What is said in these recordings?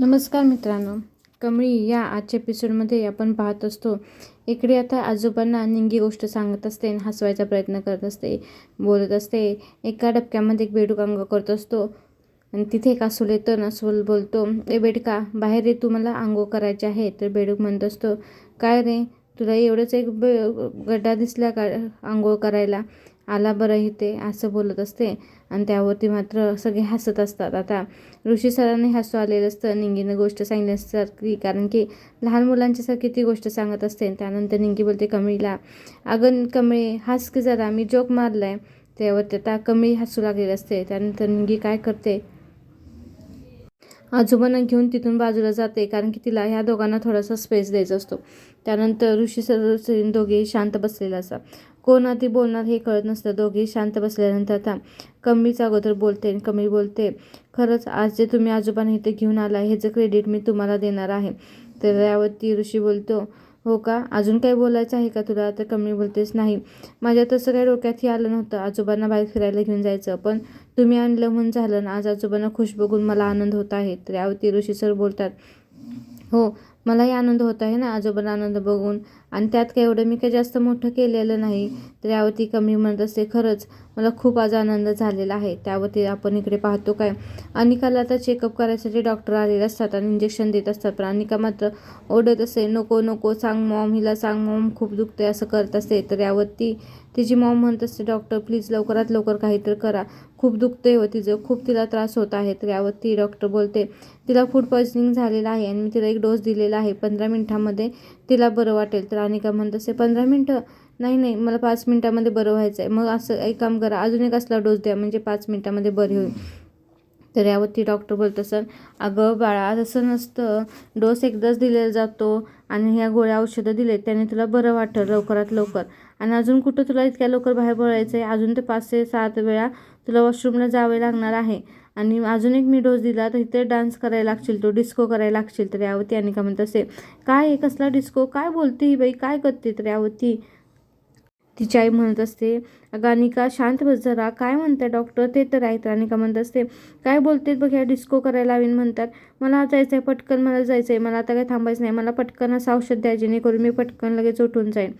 नमस्कार मित्रांनो. कमळी या आजच्या एपिसोडमध्ये आपण पाहत असतो इकडे आता आजोबांना निंगी गोष्ट सांगत असते आणि हसवायचा प्रयत्न करत असते बोलत असते. एका डबक्यामध्ये एक बेडूक अंग करत असतो आणि तिथे एक अस्वल येतो ना अस्वल बोलतो ए बेडका बाहेर रे तू मला आंघोळ करायचे आहे. तर बेडूक म्हणत असतो काय रे तुला एवढंच एक बे गड्डा दिसला का आंघोळ करायला? आला बरं इथे असं बोलत असते. आणि त्यावरती मात्र सगळे हसत असतात. आता ऋषी सरांनी हसू आलेलं असतं. निंगीनं गोष्ट सांगण्यासारखी कारण की लहान मुलांच्यासारखी ती गोष्ट सांगत असते. त्यानंतर निंगी बोलते कमळीला अगं कमळी हस की जरा. मी जोक मारलाय. त्यावरती आता कमळी हसू लागलेली असते. त्यानंतर निंगी काय करते? आजोबांना घेऊन तिथून बाजूला जाते कारण की तिला ह्या दोघांना थोडासा स्पेस द्यायचा असतो. त्यानंतर ऋषी सर दोघे शांत बसलेला असतात. कोण आधी बोलणार हे कळत नसतं. दोघे शांत बसल्यानंतर आता कमीच अगोदर बोलते आणि कमी बोलते खरंच आज जे तुम्ही आजोबांना इथे घेऊन आला ह्याचं क्रेडिट मी तुम्हाला देणार आहे. तर यावरती ऋषी बोलतो हो का? अजून काही बोलायचं आहे का तुला? तर कमी बोलतेच नाही. माझ्या तसं काही डोक्यातही आलं नव्हतं. आजोबांना बाहेर फिरायला घेऊन जायचं. पण तुम्ही आणलं म्हणून झालं ना आज आजोबांना खुश बघून मला आनंद होत आहे. तर यावरती ऋषी सर बोलतात हो मलाही आनंद होत आहे ना आजोबांना आनंद बघून. आणि त्यात काय एवढं मी काही जास्त मोठं केलेलं नाही. तर यावरती कमी म्हणत असते. खरंच मला खूप आज आनंद झालेला आहे. त्यावरती आपण इकडे पाहतो काय? अनिकाला आता चेकअप करायसाठी डॉक्टर आलेले असतात आणि इंजेक्शन देत असतात. पण अनिका मात्र ओढत असते नको नको सांग मॉम हिला सांग मॉम खूप दुखते असं करत असते. तर यावरती तिची मॉम म्हणत असते डॉक्टर प्लीज लवकरात लवकर काहीतरी करा. खूप दुखते व हो तिचं खूप तिला त्रास होत आहे तर यावर ती डॉक्टर बोलते तिला फूड पॉयझनिंग झालेलं आहे आणि मी तिला एक डोस दिलेला आहे. पंधरा मिनटामध्ये तिला बरं वाटेल. तर अनिका म्हणत असते पंधरा मिनटं? नाही नाही मला पाच मिनटामध्ये बरं व्हायचं आहे मग असं एक काम करा अजून एक असला डोस द्या म्हणजे पाच मिनटामध्ये बरी होईल. तर यावरती डॉक्टर बोलत असत अगं बाळा तसं नसतं. डोस एकदाच दिलेला जातो आणि ह्या गोळ्या औषधं दिले त्याने तुला बरं वाटतं लवकरात लवकर. आणि अजून कुठं तुला इतक्या लवकर बाहेर पडायचं आहे अजून ते पाच ते सात वेळा तुला वॉशरूमला जावे लागणार आहे. आणि अजून एक मी डोस दिला तर इथे डान्स करायला लागशील तो डिस्को करायला लागशील. तर यावरती अनिका म्हणत असे काय कसला डिस्को काय बोलते ही बाई? काय करते? तर यावरती तिची आई म्हणत असते गानिका शांत बस जरा. काय म्हणते डॉक्टर ते तर आहेत. रानिका म्हणत असते काय बोलतेत बघ ह्या डिस्को करायला लावीन म्हणतात. मला जायचं आहे पटकन मला जायचं आहे मला आता काही थांबायचं नाही. मला पटकन असं औषध द्या जेणेकरून मी पटकन लगेच उठून जाईन.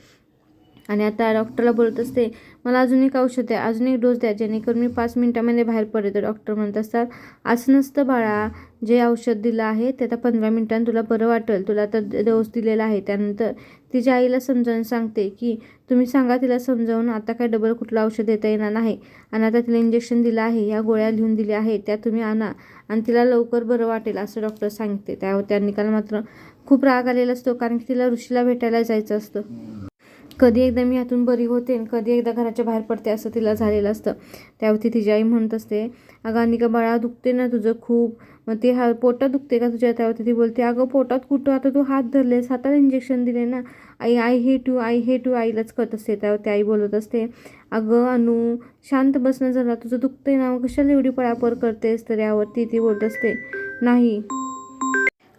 आणि आता डॉक्टरला बोलत असते मला अजून एक औषध द्या अजून एक डोस द्या जेणेकरून मी पाच मिनटामध्ये बाहेर पडतो. डॉक्टर म्हणत असतात असं नसतं बाळा. जे औषध दिलं आहे ते आता पंधरा मिनटांनी तुला बरं वाटेल. तुला आता डोस दिलेला आहे. त्यानंतर तिच्या आईला समजावून सांगते की तुम्ही सांगा तिला समजावून आता काय डबल कुठलं औषध देता येणार नाही. आणि आता तिला इंजेक्शन दिलं आहे या गोळ्या लिहून दिल्या आहेत त्या तुम्ही आणा. आणि तिला लवकर बरं वाटेल असं डॉक्टर सांगते. त्या त्या निकाल मात्र खूप राग आलेला असतो कारण की तिला ऋषीला भेटायला जायचं असतं. कधी एकदा मी ह्यातून बरी होते आणि कधी एकदा घराच्या बाहेर पडते असं तिला झालेलं असतं. त्यावरती तिची आई म्हणत असते अगं अनिका बाळा दुखते ना तुझं खूप. मग ते हा पोटात दुखते का तुझ्या? त्यावरती ती बोलते अगं पोटात कुठं? आता तू हात धरलेस हाताला इंजेक्शन दिले ना. आई आय हे टू आई हे टू आईलाच कळत असते. त्यावरती आई बोलत असते अगं अनु शांत बसणं झाला तुझं दुखतंय ना? मग कशाला एवढी पळापळ करतेस? तर यावरती ती बोलत असते नाही.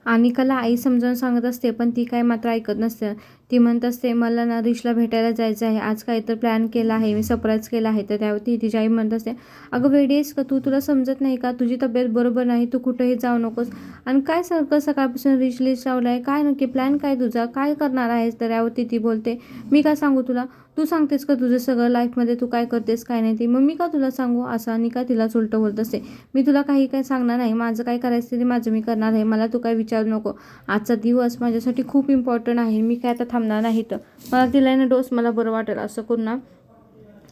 अनिकाला आई समजावून सांगत असते पण ती काय मात्र ऐकत नसते. ती म्हणत असते मला ना रिशला भेटायला जायचं आहे. आज काही तर प्लॅन केला आहे. मी सरप्राईज केला आहे. तर त्यावरती तिची आई म्हणत असते अगं वेडी आहेस का तू? तुला समजत नाही का? तुझी तब्येत बरोबर नाही. तू कुठेही जाऊ नकोस. आणि काय सारखं सकाळपासून रिच लिस्ट लावलं आहे काय नक्की? प्लॅन काय तुझा? काय करणार आहेस? तर यावरती ती बोलते मी काय सांगू तुला? तू सांगतेस का तुझं सगळं लाईफमध्ये तू काय करतेस काय नाही ते? मग मी का तुला सांगू असं आणि का तिला उलटं बोलत असते? मी तुला काही काय सांगणार नाही. माझं काय करायचं ते माझं मी करणार आहे. मला तू काय विचारू नको. आजचा दिवस माझ्यासाठी खूप इम्पॉर्टंट आहे. मी काय आता थांबणार नाही तर मला तिला ना डोस मला बरं वाटेल असं करून ना.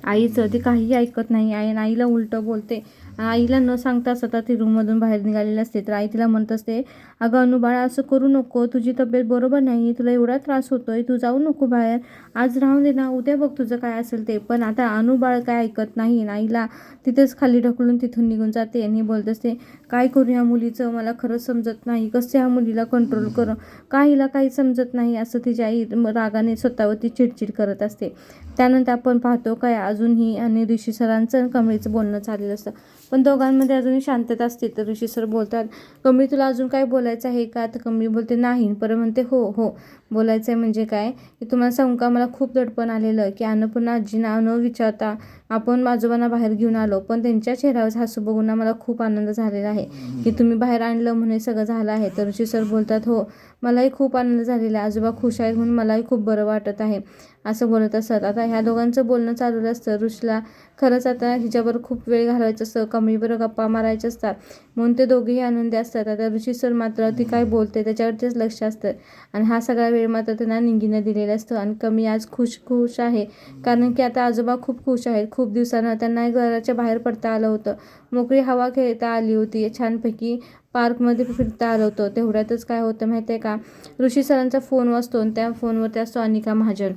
आईचं ती काही ऐकत नाही. आई आईला उलटं बोलते. आईला न सांगता सतत ती रूममधून बाहेर निघालेली असते. तर आई तिला म्हणत असते अगं अनुबाळा असं करू नको. तुझी तब्येत बरोबर नाही तुला एवढा त्रास होतोय. तू जाऊ नको बाहेर. आज राहून दे ना. उद्या बघ तुझं काय असेल ते. पण आता अनु बाळ काय ऐकत नाही. आईला तिथेच खाली ढकलून तिथून निघून जाते आणि बोलत असते काय करू ह्या मुलीचं? मला खरंच समजत नाही. कसं ह्या मुलीला कंट्रोल करू? का हिला काही समजत नाही? असं तिची आई रागाने स्वतःवरती चिडचिड करत असते. त्यानंतर आपण पाहतो काय अजूनही आणि ऋषी सरांचं कमळीचं बोलणं चाललेलं असतं. पण दोघांमध्ये अजूनही शांतता असते तर ऋषी सर बोलतात कमळी तुला अजून काय बोलायचं आहे का? तर कमळी बोलते नाही. परत म्हणते हो हो. बोलायचं आहे म्हणजे काय? की तुम्हाला सांगू का? मला खूप दडपण आलेलं की अन्नपूर्णा आजीना न विचारता आपण आजोबांना बाहेर घेऊन आलो पण त्यांच्या चेहऱ्यावर हसू बघून मला खूप आनंद झालेला आहे. की तुम्ही बाहेर आणलं म्हणून हे सगळं झालं आहे. तर ऋषी सर बोलतात हो मलाही खूप आनंद झालेला आहे. आजोबा खुश आहेत म्हणून मलाही खूप बरं वाटत आहे. असं बोलत असतात आता ह्या दोघांचं बोलणं चालू असतं. ऋषीला खरंच आता हिच्यावर खूप वेळ घालवायचं असतं. कमीबरोबर गप्पा मारायचे असतात. म्हणून ते दोघेही आनंदी असतात. आता ऋषी सर मात्र ती काय बोलते त्याच्यावरतीच लक्ष असतं. आणि हा सगळा वेळ मात्र त्यांना निंगीनं दिलेला असतो. आणि कमी आज खुश खुश आहे. कारण की आता आजोबा खूप खुश आहेत. खूप दिवसानं त्यांना घराच्या बाहेर पडता आलं होतं. मोकळी हवा खेळता आली होती. छानपैकी पार्कमध्ये फिरता आलं होतं. तेवढ्यातच काय होतं माहिती आहे का? ऋषी सरांचा फोन वाचतो आणि त्या फोनवरती असतो अनिका महाजन.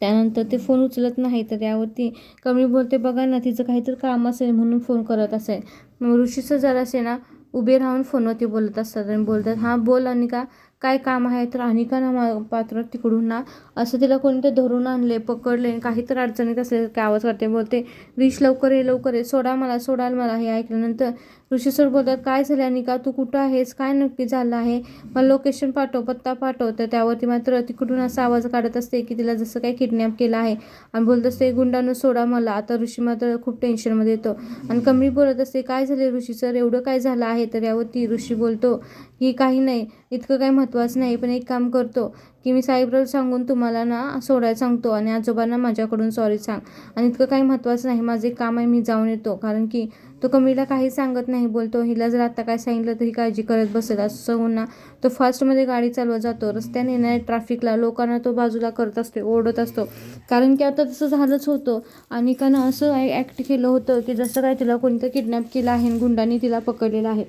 त्यानंतर ते फोन उचलत नाही तर यावरती कमी बोलते बघा ना तिचं काहीतरी काम असेल म्हणून फोन करत असेल. मग ऋषीचं जरा असे ना उभे राहून फोनवरती बोलत असतात आणि बोलतात हां बोल अनिका काय काम आहे तर अनिका ना मा पात्र तिकडून ना असं तिला कोणते धरून आणले पकडले काही तर अडचणीत असले काय आवाज करते बोलते रिश लवकर ये लवकर ये सोडा मला सोडाल मला हे ऐकल्यानंतर ऋषी सर बोलतात काय झालं अनिका तू कुठं आहेस? काय नक्की झालं आहे? मला लोकेशन पाठव पत्ता पाठव. तर त्यावरती मात्र तिकडून असा आवाज काढत असते की तिला जसं काही किडनॅप केलं आहे आणि बोलत असते गुंडानं सोडा मला. आता ऋषी मात्र खूप टेन्शनमध्ये येतो आणि कमी बोलत असते काय झाले ऋषी सर? एवढं काय झालं आहे? तर यावरती ऋषी बोलतो की काही नाही इतकं काय महत्त्व महत्त्वाचं नाही पण एक काम करतो की मी साहेबराव सांगून तुम्हाला ना सोडायला सांगतो आणि आजोबांना माझ्याकडून सॉरी सांग. आणि इतकं काही महत्त्वाचं नाही माझं एक काम आहे मी जाऊन येतो. कारण की तो कमीला काही सांगत नाही बोलतो हिला जर आता काय सांगितलं तर ही काळजी करत बसेल. असं होऊन ना तो फास्टमध्ये गाडी चालवत जातो. रस्त्याने येणाऱ्या ट्रॅफिकला लोकांना तो बाजूला करत असतो ओढत असतो. कारण की आता तसं झालंच होतं. आणि का ना असं ॲक्ट केलं होतं की जसं काय तिला कोणतं किडनॅप केलं आहे आणि गुंडांनी तिला पकडलेलं आहे.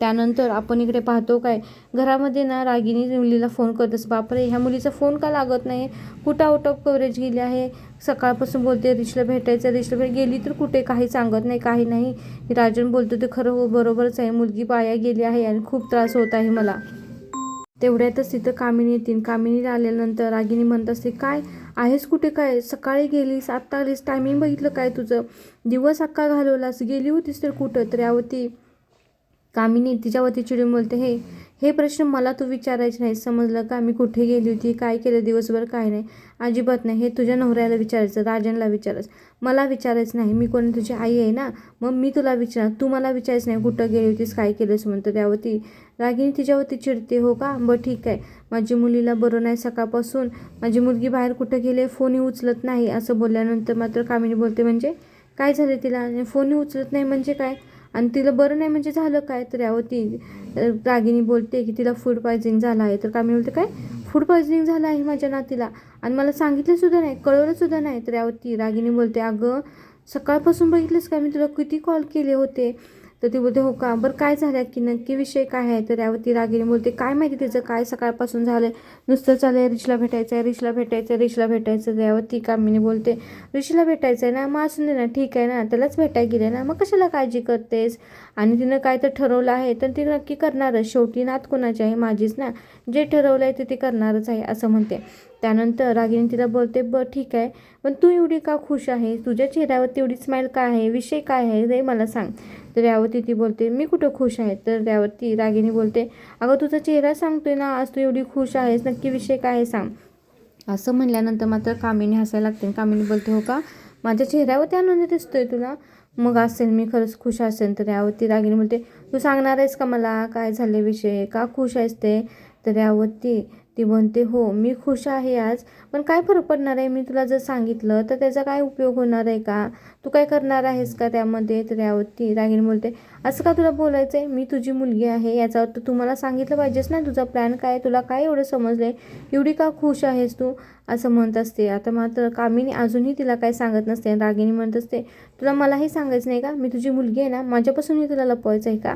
त्यानंतर आपण इकडे पाहतो काय घरामध्ये ना रागिनी मुलीला फोन करतस बापरे ह्या मुलीचा फोन का लागत नाही? कुठं आउट ऑफ कव्हरेज गेली आहे? सकाळपासून बोलते रिशला भेटायचं रिशला भेट गेली तर कुठे? काही सांगत नाही काही नाही. राजन बोलतो ते खरं हो बरोबरच आहे. मुलगी पाया गेली आहे आणि खूप त्रास होत आहे मला. तेवढ्यातच तिथं कामिनी येतील. कामिनीला आल्यानंतर रागिनी म्हणत असते काय? आहेस कुठे? काय? सकाळी गेलीस आत्ता आलीस टायमिंग बघितलं काय तुझं? दिवस अक्का घालवलास गेली होतीस तर कुठं? तर यावरती कामिनी तिच्यावरती चिडून बोलते? हे हे प्रश्न मला तू विचारायचे नाही. समजलं का? मी कुठे गेली होती? काय केलं? दिवसभर काय नाही. अजिबात नाही. हे तुझ्या नवऱ्याला विचारायचं राजनला विचारायचं. मला विचारायचं नाही. मी कोणी तुझी आई आहे ना? मग मी तुला विचार तू मला विचारायचं नाही कुठं गेली होतीस काय केलंस म्हणतं त्यावरती. रागिनी तिच्यावरती चिडते हो का? बरं ठीक आहे. माझी मुलीला बरं नाही सकाळपासून. माझी मुलगी बाहेर कुठं गेले फोनही उचलत नाही. असं बोलल्यानंतर मात्र कामिनी बोलते म्हणजे? काय झालं तिला? फोनही उचलत नाही म्हणजे काय? आणि तिला बरं नाही म्हणजे झालं काय तर यावरती रागिनी बोलते की तिला फूड पॉयझनिंग झालं आहे. तर कामी बोलते काय? फूड पॉयझनिंग झालं आहे माझ्या नातीला. आणि मला सांगितलंसुद्धा नाही कळवलंसुद्धा नाही. तर यावरती रागिनी बोलते अगं सकाळपासून बघितलंस का मी तुला किती कॉल केले होते. तर ती बोलते हो का? बरं काय झालं? की नक्की विषय काय आहे? तर यावरती रागिनी बोलते काय माहिती तिचं? काय सकाळपासून झालं नुसतं चाललं आहे रिशला भेटायचं आहे रिशला भेटायचं आहे रिशला भेटायचं यावरती कामिनी बोलते ऋषीला भेटायचं आहे ना? मग असून दे ना ठीक आहे ना? त्यालाच भेटायला गेले ना? मग कशाला काळजी करतेस? आणि तिनं काय तर ठरवलं आहे तर ती नक्की करणारच. शेवटी नात कोणाची आहे? माझीच ना. जे ठरवलं आहे ते ती करणारच आहे असं म्हणते. त्यानंतर रागिनी तिला बोलते बरं ठीक आहे. पण तू एवढी का खुश आहे तुझ्या चेहऱ्यावर तेवढी स्माईल काय आहे? विषय काय आहे? ते मला सांग. तर यावरती ती बोलते मी कुठं खुश आहे? तर त्यावरती रागिनी बोलते अगं तुझा चेहरा सांगतोय ना आज तू एवढी खुश आहेस. नक्की विषय काय आहे सांग. असं म्हणल्यानंतर मात्र कामिनी हसायला लागते कामिनी बोलते हो का? माझ्या चेहऱ्यावरती आनंद दिसतोय तुला? मग असेल मी खरंच खुश असेल तर यावरती रागिनी बोलते तू सांगणार आहेस का मला? काय झाले विषय? का खुश आहेस ते? तर यावरती ती म्हणते हो मी खुश आहे आज पण काय फरक पडणार आहे? मी तुला जर सांगितलं तर त्याचा काय उपयोग होणार आहे का? तू काय करणार आहेस का त्यामध्ये? तर त्यावरती रागिनी बोलते असं का तुला बोलायचं आहे मी तुझी मुलगी आहे याचा अर्थ तू मला सांगितलं पाहिजेस ना तुझा प्लॅन काय तुला काय एवढं समजलं आहे एवढी का खुश आहेस तू? असं म्हणत असते. आता मात्र कामिनी अजूनही तिला काय सांगत नसते रागिणी रागिनी म्हणत असते तुला मलाही सांगायचं नाही का? मी तुझी मुलगी आहे ना माझ्यापासूनही तुला लपवायचं आहे का?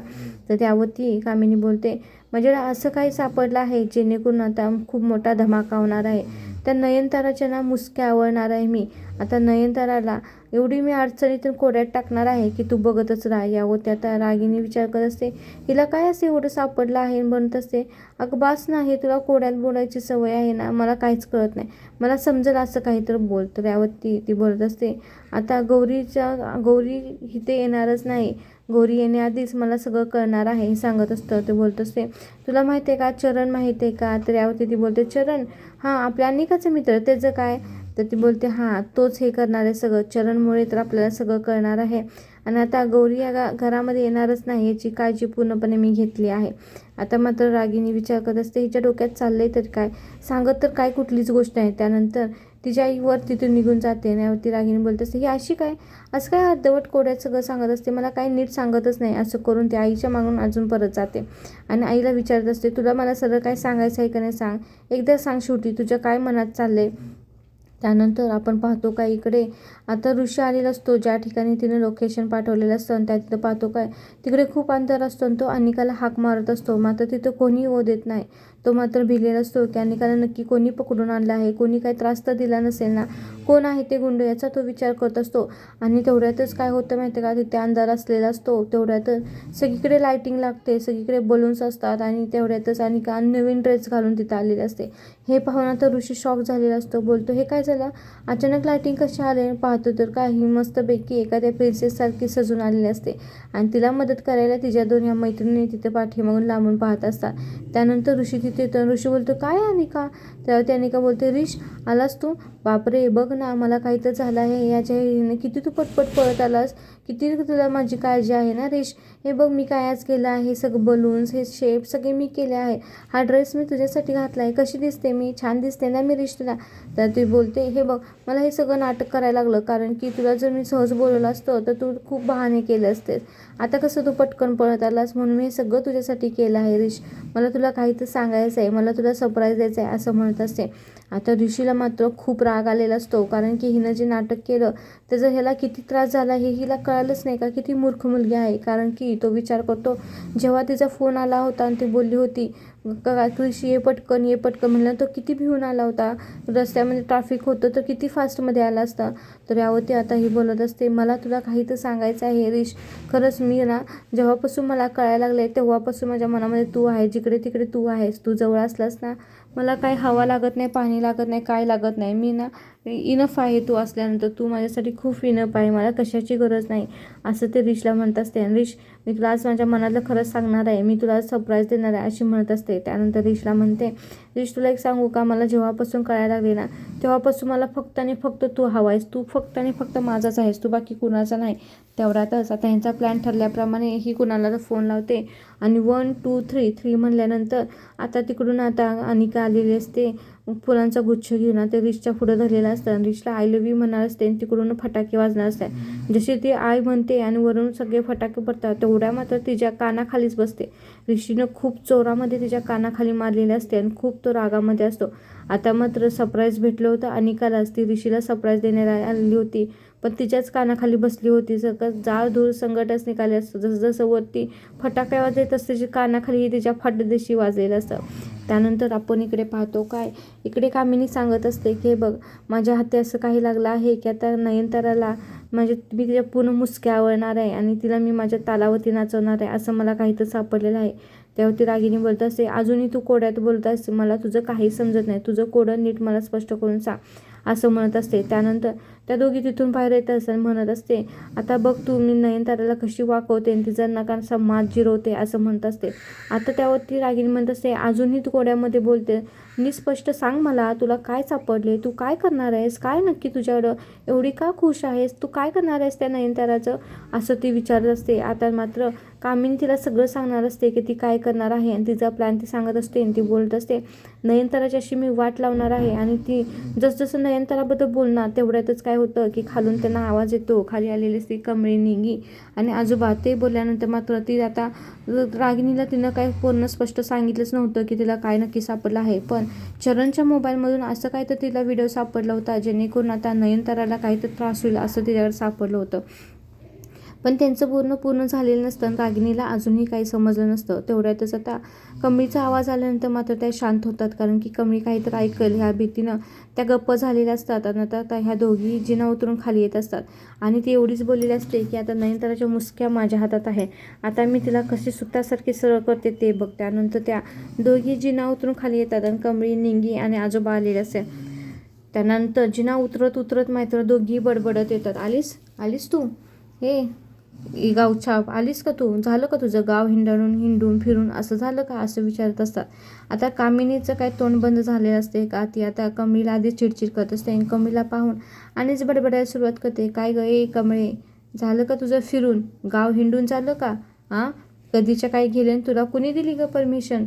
तर त्यावरती कामिनी बोलते म्हणजे असं काही सापडलं आहे जेणेकरून आता खूप मोठा धमाका होणार आहे. त्या नयनताराच्या ना मुसक्या आवडणार आहे मी. आता नयनताराला एवढी मी अडचणीतून कोड्यात टाकणार आहे की तू बघतच राहा यावरती आता रागिनी विचार करत असते. हिला काय असं एवढं सापडलं आहे म्हणत असते अगं बास ना हे तुला कोड्यात बोलायची सवय आहे ना मला काहीच कळत नाही. मला समजेल असं काहीतरी बोल. तर यावरती ती बोलत असते आता गौरीच्या गौरी इथे येणारच नाही. गौरी येण्याआधीच मला सगळं कळणार आहे. हे सांगत असतं ते बोलत असते तुला माहिती आहे का? चरण माहिती आहे का? तर यावरती ती बोलते चरण? हां आपल्या अनेकाचं मित्र त्याचं काय? तर ती बोलते हां तोच हे करणार आहे सगळं. चरणमुळे तर आपल्याला सगळं कळणार आहे. आणि आता गौरी या गा घरामध्ये येणारच नाही. याची काळजी पूर्णपणे मी घेतली आहे. आता मात्र रागिनी विचार करत असते हिच्या डोक्यात चाललं आहे तर काय? सांगत तर काय कुठलीच गोष्ट आहे त्यानंतर तिच्या आईवर तिथून निघून जाते आणि ती रागिनी बोलत असते ही अशी काय? असं काय अर्धवट कोड्यात सगळं सांगत असते? मला काही नीट सांगतच नाही असं करून ती आईच्या मागून अजून परत जाते. आणि आईला विचारत असते तुला मला सगळं काय सांगायचं आहे का नाही सांग? एकदा सांग शेवटी तुझ्या काय मनात चाललंय? त्यानंतर आपण पाहतो का इकडे आता ऋषी आलेला असतो ज्या ठिकाणी तिने लोकेशन पाठवलेलं असतं आणि त्या तिथं पाहतो काय तिकडे खूप अंतर असतो आणि तो अनिकाला हाक मारत असतो. मात्र तिथं कोणी ओ देत नाही. तो मात्र भिलेला असतो. की आणि अनिकाला नक्की कोणी पकडून आणलं आहे? कोणी काही त्रास तर दिला नसेल ना? कोण आहे ते गुंड याचा तो विचार करत असतो. आणि तेवढ्यातच काय होतं माहिती का? तिथे अंधार असलेला असतो. तेवढ्यातच सगळीकडे लायटिंग लागते. सगळीकडे बलून्स असतात. आणि तेवढ्यातच आणि का नवीन ड्रेस घालून तिथं आलेले असते. हे पाहून आता ऋषी शॉक झालेला असतो. बोलतो हे काय झालं? अचानक लायटिंग कशी आले? पाहतो तर काही मस्तपैकी एखाद्या प्रिन्सेससारखी सजून आलेली असते. आणि तिला मदत करायला तिच्या दोन ह्या मैत्रिणी तिथे पाठीमागून लांबून पाहत असतात. त्यानंतर ऋषी तिथे तर ऋषी बोलतो काय अनिका? त्यावर त्याने अनिका बोलते रिश आलास तू? बापरे बघ ना मला काही तर झालं आहे. याच्या हिने किती तू पटपट पळत आलास? किती तुला माझी काळजी आहे ना रिश? हे बघ मी काय आज केलं आहे सगळं बलून्स हे शेप सगळे मी केले आहे. हा ड्रेस मी तुझ्यासाठी घातला आहे. कशी दिसते मी? छान दिसते ना मी रेश तुला? तर ती बोलते हे बघ मला हे सगळं नाटक करायला लागलं. कारण की तुला जर मी सहज बोलवलं असतं तर तू खूप बहाणे केले असतेस. आता कसं तू पटकन पळत आलास? म्हणून मी हे सगळं तुझ्यासाठी केलं आहे रिश. मला तुला काही तर सांगायचं आहे मला तुला सरप्राईज द्यायचं आहे असं म्हणत असते. आता ऋषीला मात्र खूप राग आलेला असतो कारण की हिनं जे नाटक केलं त्याचा ह्याला किती त्रास झाला हे हिला कळालंच नाही का? किती मूर्ख मुलगी आहे. कारण की तो विचार करतो जेव्हा तिचा फोन आला होता आणि ती बोलली होती का कृषी ये पटकन ये पटकन म्हणलं तो किती भिवून आला होता. रस्त्यामध्ये ट्रॅफिक होतं तर किती फास्टमध्ये आला असता. तर यावरती आता ही बोलत असते मला तुला काही तर सांगायचं आहे रिश. खरंच मी ना जेव्हापासून मला कळायला लागले तेव्हापासून माझ्या मनामध्ये तू आहे जिकडे तिकडे तू आहेस. तू जवळ असलास ना मला काय हवा लागत नाही पाणी लागत नाही काय लागत नाही. मी ना इनफ आहे तू असल्यानंतर. तू माझ्यासाठी खूप इनफ आहे मला कशाची गरज नाही. असं ते रिशला म्हणत असते. रिश मी तुला आज माझ्या मनातलं खरंच सांगणार आहे. मी तुला सरप्राईज देणार आहे अशी म्हणत असते. त्यानंतर रिशला म्हणते रिश तुला एक सांगू का? मला जेव्हापासून कळायला लागले ना तेव्हापासून मला फक्त आणि फक्त तू हवा आहेस तू फक्त आणि फक्त माझाच आहेस. तू बाकी कुणाचा नाही. तेवढ्यातच आता ह्यांचा प्लॅन ठरल्याप्रमाणे ही कुणाला फोन लावते. आणि वन टू थ्री थ्री म्हणल्यानंतर आता तिकडून आता अनिका आलेली असते. फुलांचा गुच्छ घेऊन आता रिशच्या पुढं धरलेला असतं. आणि रिशला आय लव्ह यू म्हणणार असते आणि तिकडून फटाके वाजणार असतात जशी ती आय म्हणते आणि वरून सगळे फटाके पडतात तेवढ्या मात्र तिच्या कानाखालीच बसते. ऋषीनं खूप चोरामध्ये तिच्या कानाखाली मारलेले असते आणि खूप तो रागामध्ये असतो. आता मात्र सरप्राईज भेटलं होतं अनिकालाच. ती ऋषीला सरप्राईज देण्यात आलेली होती पण तिच्याच कानाखाली बसली होती. सगळं जाळ धूळ संकटच निघाले असतं. जसं जसं वरती फटाक्या वाजत असते तिच्या कानाखाली तिच्या फाटदेशी वाजलेलं असतं. त्यानंतर आपण इकडे पाहतो काय? इकडे कामिनी सांगत असते की हे बघ माझ्या हाती असं काही लागलं आहे की आता नयनताराला म्हणजे मी तिच्या पूर्ण मुसक्या आवडणार आहे आणि तिला मी माझ्या तालावरती नाचवणार आहे असं मला काही तर सापडलेलं आहे. त्यावरती रागिनी बोलत असते अजूनही तू कोड्यात बोलत असते मला तुझं काही समजत नाही. तुझं कोडं नीट मला स्पष्ट करून सांग असं म्हणत असते. त्यानंतर त्या दोघी तिथून बाहेर येत असं म्हणत असते. आता बघ तू मी नयनताराला कशी वाकवते आणि तिचा नकांचा मात जिरवते असं म्हणत असते. आता त्यावरती रागिनी म्हणत असते अजूनही तू कोड्यामध्ये बोलते. निस्पष्ट सांग मला तुला काय सापडले? तू काय करणार आहेस? काय नक्की तुझ्याकडं? एवढी का खुश आहेस? तू काय करणार आहेस त्या नयनताराचं असं ती विचारत असते. आता मात्र कामिनी तिला सगळं सांगणार असते की ती काय करणार आहे आणि तिचा प्लॅन ती सांगत असते आणि ती बोलत असते. नयनताराची अशी मी वाट लावणार आहे आणि ती जसजसं नयनताराबद्दल बोलणार तेवढ्यातच काय होतं की खालून त्यांना आवाज येतो. खाली आलेली असते कमळी निघी आणि आजोबा ते बोलल्यानंतर मात्र ती आता रागिनीला तिनं काय पूर्ण स्पष्ट सांगितलंच नव्हतं की तिला काय नक्की सापडलं आहे. पण चरणच्या मोबाईलमधून असं काय तर तिला व्हिडिओ सापडला होता जेणेकरून आता नयनताराला काही तर त्रास होईल असं तिच्याकडे सापडलं होतं. पण त्यांचं पूर्ण पूर्ण झालेलं नसतं आणि अजूनही काही समजलं नसतं. तेवढ्यातच आता कमळीचा आवाज आल्यानंतर मात्र त्या शांत होतात. कारण की कमळी काहीतरी ऐकल. ह्या भीतीनं त्या गप्प झालेल्या असतात आणि आता आता ह्या दोघी जिना उतरून खाली येत असतात. आणि ती एवढीच बोललेली असते की आता नयनताराच्या मुसक्या माझ्या हातात आहे. आता मी तिला कशी सुतासारखी सरळ करते ते बघ त्यानंतर त्या दोघी जिना उतरून खाली येतात आणि कमळी निंगी आणि आजोबा आलेले असते त्यानंतर जिना उतरत उतरत मात्र दोघी बडबडत येतात. आलीस? आलीस तू? हे गाव गावछाप आलीस का तू? झालं का तुझं गाव हिंडाळून हिंडून फिरून? असं झालं का? असं विचारत असतात. आता कामिनीचं काय तोंड बंद झालेलं असते का? ती आता कमळीला आधीच चिडचिड करत असते आणि कमळीला पाहून आणिच बडबडायला सुरुवात करते. काय ग? ए कमळे झालं का तुझं फिरून? गाव हिंडून झालं का? हां कधीच्या काय गेले तुला कुणी दिली ग परमिशन?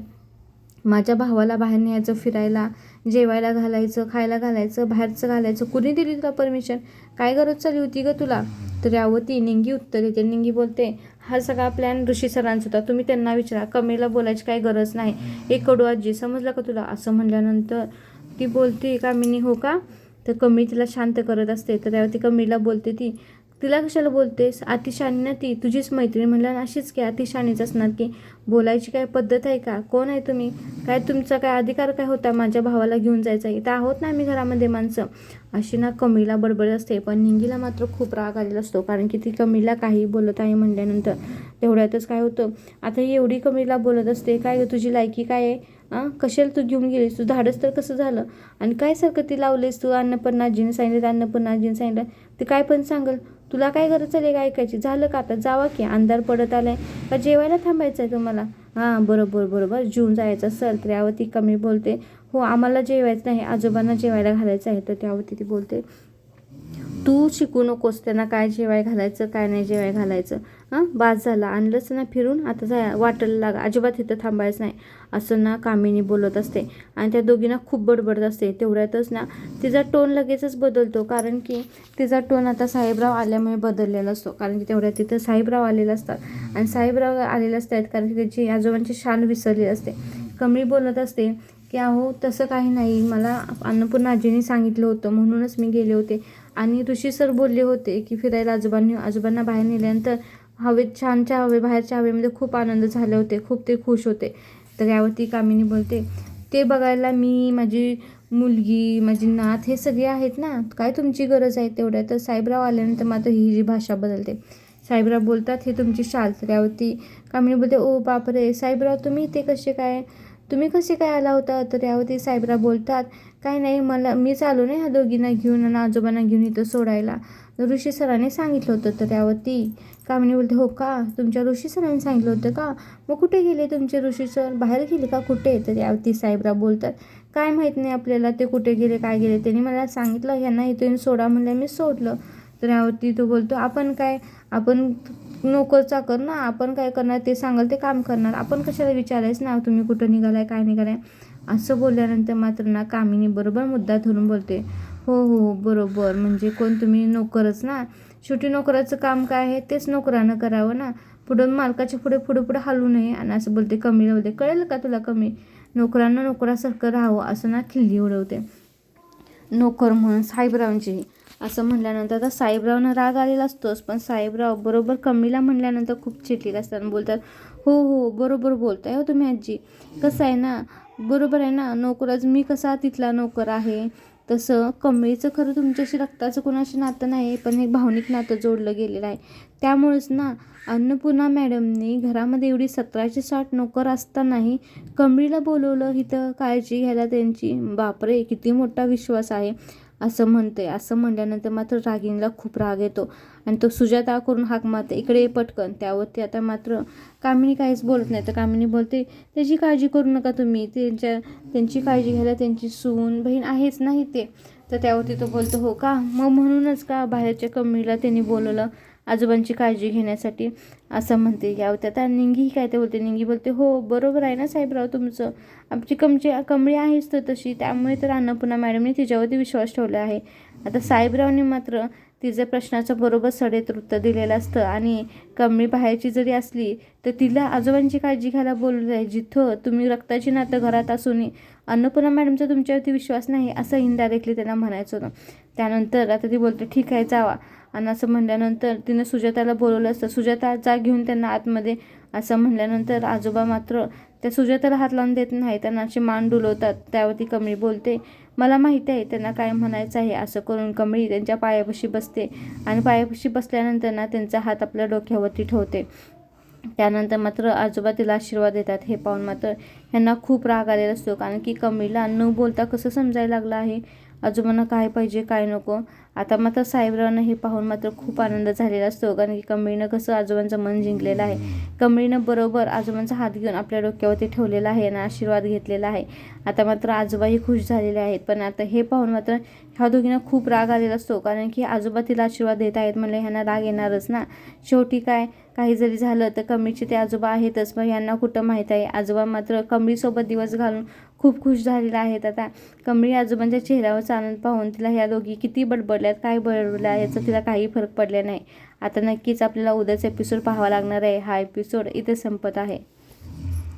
माझ्या भावाला बाहेर न्यायचं फिरायला जेवायला घालायचं खायला घालायचं बाहेरचं घालायचं कुणी दिली तुला परमिशन? काय गरज चालली होती ग तुला? तर यावं ती निंगी उत्तर. येते निंगी बोलते हा सगळा प्लॅन ऋषी सरांचा होता. तुम्ही त्यांना विचारा. कमीला बोलायची काही गरज नाही. एक कडू आजी समजलं का तुला? असं म्हणल्यानंतर ती बोलते कामिनी हो का? तर कमी तिला शांत करत असते. तर त्यावर ती कमीला बोलते ती तिला कशाला बोलतेस? अतिशानी ना ती. तुझीच मैत्रीण म्हणल्यानं अशीच की अतिशानीच असणार की बोलायची काय पद्धत आहे का? कोण आहे तुम्ही? काय तुमचा काय अधिकार काय होता माझ्या भावाला घेऊन जायचा इथं आहोत ना आम्ही घरामध्ये माणसं. अशी ना कमीला बडबड असते पण निंगीला मात्र खूप राग आलेला असतो कारण की ती कमीला काही बोलत आहे म्हणल्यानंतर. तेवढ्यातच काय होतं? आता ही एवढी कमीला बोलत असते काय तुझी लायकी काय आहे? हां कशाला तू घेऊन गेलीस? तू धाडस तर कसं झालं? आणि काय सारखं ती लावलीस तू? अन्नपूर्णाजीने सांगितलं अन्नपूर्णाजीने सांगितलं. ते काय पण सांगल. तुला काय गरज चालेल का ऐकायची? झालं का आता? जावा की. अंधार पडत आलाय. का जेवायला थांबायचं आहे तुम्हाला? हां बरोबर बरोबर. जेवून जायचं सर तर यावर ती कमी बोलते. हो आम्हाला जेवायचं नाही. आजोबांना जेवायला घालायचं आहे तर त्यावरती ती बोलते. तू शिकू नकोस त्यांना काय जेवाय घालायचं काय नाही जेवाय घालायचं. हां बास झाला. आणलंच ना फिरून. आता जा वाटायला लाग अजिबात इथं थांबायचं नाही. असं ना कामिनी बोलत असते. आणि त्या दोघींना खूप बडबडत असते. तेवढ्यातच ना तिचा टोन लगेचच बदलतो. कारण की तिचा टोन आता साहेबराव आल्यामुळे बदललेला असतो. कारण की तेवढ्यात तिथं साहेबराव आलेले असतात. आणि साहेबराव आलेले असतात कारण की त्याची आजोबांची शान विसरली असते. कमी बोलत असते की अहो तसं काही नाही. मला अन्नपूर्णा आजीने सांगितलं होतं. म्हणूनच मी गेले होते. आणि ऋषी सर बोलले होते की फिरायला आजोबांनी आजोबांना बाहेर नेल्यानंतर हवेत छानच्या हवे बाहेरच्या हवेमध्ये खूप आनंद झाले होते. खूप ते खुश होते. तर यावरती कामिनी बोलते ते बघायला मी माझी मुलगी माझी नात हे सगळे आहेत ना? काय तुमची गरज आहे तेवढ्या? तर साहेबराव आल्यानंतर मात्र ही जी भाषा बदलते. साहेबराव बोलतात हे तुमची शाल. तर यावरती कामिनी बोलते ओ बापरे! साहेबराव तुम्ही ते कसे काय तुम्ही कसे काय आला होता? तर यावरती साहेबराव बोलतात काय नाही मला मीच आलो नाही ह्या दोघींना घेऊन आणि आजोबांना घेऊन इथं सोडायला. ऋषी सरांनी सांगितलं होतं तर त्यावरती. कामिनी बोलते हो का? तुमच्या ऋषी सरांनी सांगितलं होतं का? मग कुठे गेले तुमचे ऋषी सर? बाहेर गेले का कुठे? तर यावरती साहेबराव बोलतात काय माहीत नाही आपल्याला ते कुठे गेले काय गेले? त्यांनी मला सांगितलं ह्यांना इथून सोडा म्हणलं मी सोडलं. तर यावरती तो बोलतो आपण काय? आपण नोकर चाकर ना आपण काय करणार? ते सांगाल ते काम करणार. आपण कशाला विचारायचं? ना तुम्ही कुठं निघालाय काय निघालाय? असं बोलल्यानंतर मात्र ना कामिनी बरोबर मुद्दा धरून बोलते. हो, हो हो बरोबर. म्हणजे कोण? तुम्ही नोकरच ना. शेवटी नोकराचं काम काय आहे? तेच नोकरानं करावं ना. पुढं मालकाच्या पुढे पुढे पुढे हलू नये. आणि असं बोलते कमी बोलते कळेल का तुला कमी? नोकरांना नोकरासारखं राहावं असं ना खिल्ली उडवते. नोकर म्हणून साहेबरावांची असं म्हणल्यानंतर आता साहेबरावनं राग आलेला असतोच पण साहेबराव बरोबर कमीला म्हणल्यानंतर खूप चिडलेले असतात आणि बोलतात हो हो बरोबर बोलताय हो तुम्ही आजी. कसं आहे ना बरोबर आहे ना नोकरच मी कसा तिथला नोकर आहे? तसं कमळीचं खरं तुमच्याशी रक्ताचं कोणाशी नातं नाही पण एक भावनिक नातं जोडलं गेलेलं आहे. त्यामुळेच ना अन्नपूर्णा मॅडमनी घरामध्ये एवढी सतराशे साठ नोकर असतानाही कमळीला बोलवलं इथं काळजी घ्यायला त्यांची. बापरे किती मोठा विश्वास आहे. असं म्हणते असं म्हणल्यानंतर मात्र रागिणीला खूप राग येतो. आणि तो सुजाता करून हाक मारते इकडे पटकन. त्यावरती आता मात्र कामिनी काहीच बोलत नाही. तर कामिनी बोलते त्याची काळजी करू नका तुम्ही. त्यांच्या त्यांची काळजी घ्यायला त्यांची सून बहीण आहेच नाही ते. तर त्यावरती तो बोलतो हो का? मग म्हणूनच का बाहेरच्या कमिनीला त्यांनी बोलवलं? आजोबांची काळजी घेण्यासाठी असं म्हणते. यावं आता निंगी काय ते बोलते? निंगी बोलते हो बरोबर आहे ना साहेबराव तुमचं. आमची कमची कमळी आहेच तर तशी. त्यामुळे तर अन्नपूर्णा मॅडमने तिच्यावरती विश्वास ठेवला आहे. आता साहेबरावने मात्र तिच्या प्रश्नाचं बरोबर सडेत वृत्त दिलेलं असतं. आणि कमळी बाहेरची जरी असली तर तिला आजोबांची काळजी घ्यायला बोललं आहे जिथं तुम्ही रक्ताची नातं घरात असूनही अन्नपूर्णा मॅडमचा तुमच्यावरती विश्वास नाही असं इनडायरेक्टली त्यांना म्हणायचं होतं. त्यानंतर आता ती बोलते ठीक आहे जावा. आणि असं म्हणल्यानंतर तिनं सुजाताला बोलवलं असतं. सुजाता जा घेऊन त्यांना आतमध्ये असं म्हणल्यानंतर आजोबा मात्र त्या सुजाताला हात लावून देत नाही. त्यांना अशी मान डुलवतात. त्यावरती कमळी बोलते मला माहिती आहे त्यांना काय म्हणायचं आहे. असं करून कमळी त्यांच्या पायापाशी बसते आणि पायापाशी बसल्यानंतर ना त्यांचा हात आपल्या डोक्यावरती ठेवते. त्यानंतर मात्र आजोबा तिला आशीर्वाद देतात. हे पाहून मात्र ह्यांना खूप राग आलेला असतो. कारण की कमळीला न बोलता कसं समजायला लागलं आहे? आजोबांना काय पाहिजे काय नको? आता मात्र साहेबरावांना हे पाहून मात्र खूप आनंद झालेला असतो कारण की कमळीनं कसं आजोबांचं मन जिंकलेलं आहे. कमळीनं बरोबर आजोबांचा हात घेऊन आपल्या डोक्यावरती ठेवलेला आहे आणि आशीर्वाद घेतलेला आहे. आता मात्र आजोबाही खुश झालेले आहेत पण आता हे पाहून मात्र ह्या दोघींना खूप राग आलेला असतो कारण की आजोबा तिला आशीर्वाद देत आहेत म्हणले ह्यांना राग येणारच ना. शेवटी काय काही जरी झालं तर कमळीचे ते आजोबा आहेतच मग यांना कुठं माहीत आहे? आजोबा मात्र कमळीसोबत दिवस घालून खूप खुश झालेला आहेत आता कमळी आजोबांच्या चेहऱ्यावरचा आनंद पाहून तिला ह्या दोघी किती बडबडल्यात काय बडबडल्या याचा तिला काही फरक पडला नाही. आता नक्कीच आपल्याला उद्याचा एपिसोड पाहावा लागणार आहे. हा एपिसोड इथे संपत आहे.